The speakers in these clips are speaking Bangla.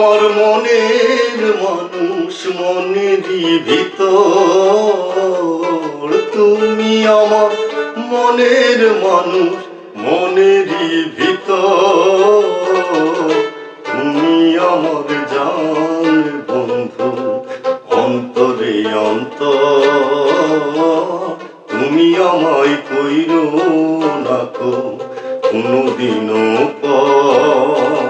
আমার মনের মানুষ মনেরই ভিতর। তুমি আমার মনের মানুষ মনেরই ভিতর। তুমি আমার জান বন্ধু, অন্তরে অন্তর। তুমি আমায় কইর না কোনোদিনও পর।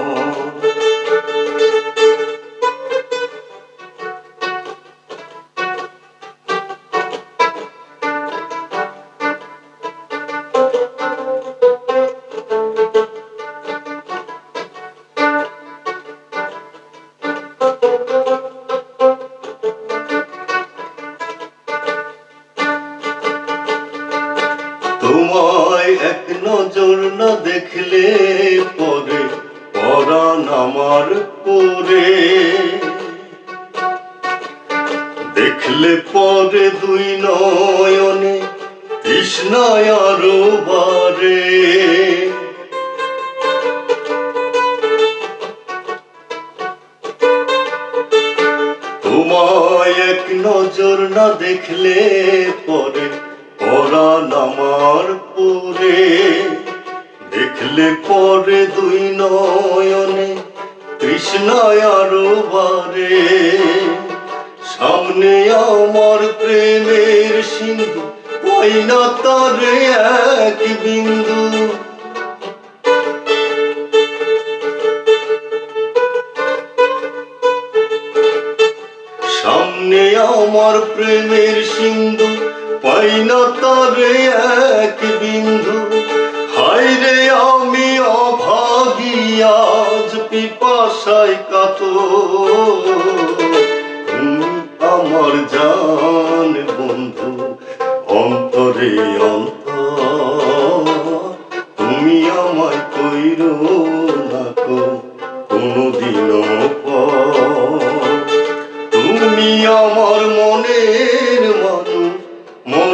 এক নজর না দেখলে পরে, পরাণ আমার পরে। দেখলে পরে দুই নয়নে তৃষ্ণায় আরও বারে। তোমায় এক নজর না দেখলে পরে পরাণ আমার পরে, দেখলে পরে দুই নয়নে তৃষ্ণায় আরও বারে সামনে আমার প্রেমের সিন্ধু, ওই না তারে এক বিন্দু। সামনে আমার প্রেমের সিন্ধু, পাই না তারে এক বিন্দু। হাইরে আমি অভাগী, আজ পিপাসায় কাত আমার জান বন্ধু, অন্তরে অন্তর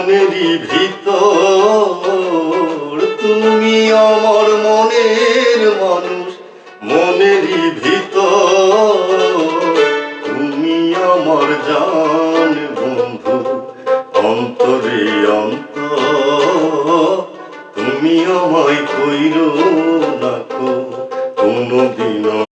মনেরই ভিতর তুমি আমার মনের মানুষ, মনেরই তুমি আমার জান বন্ধু, অন্তরে অন্ত তুমি আমায় কইরো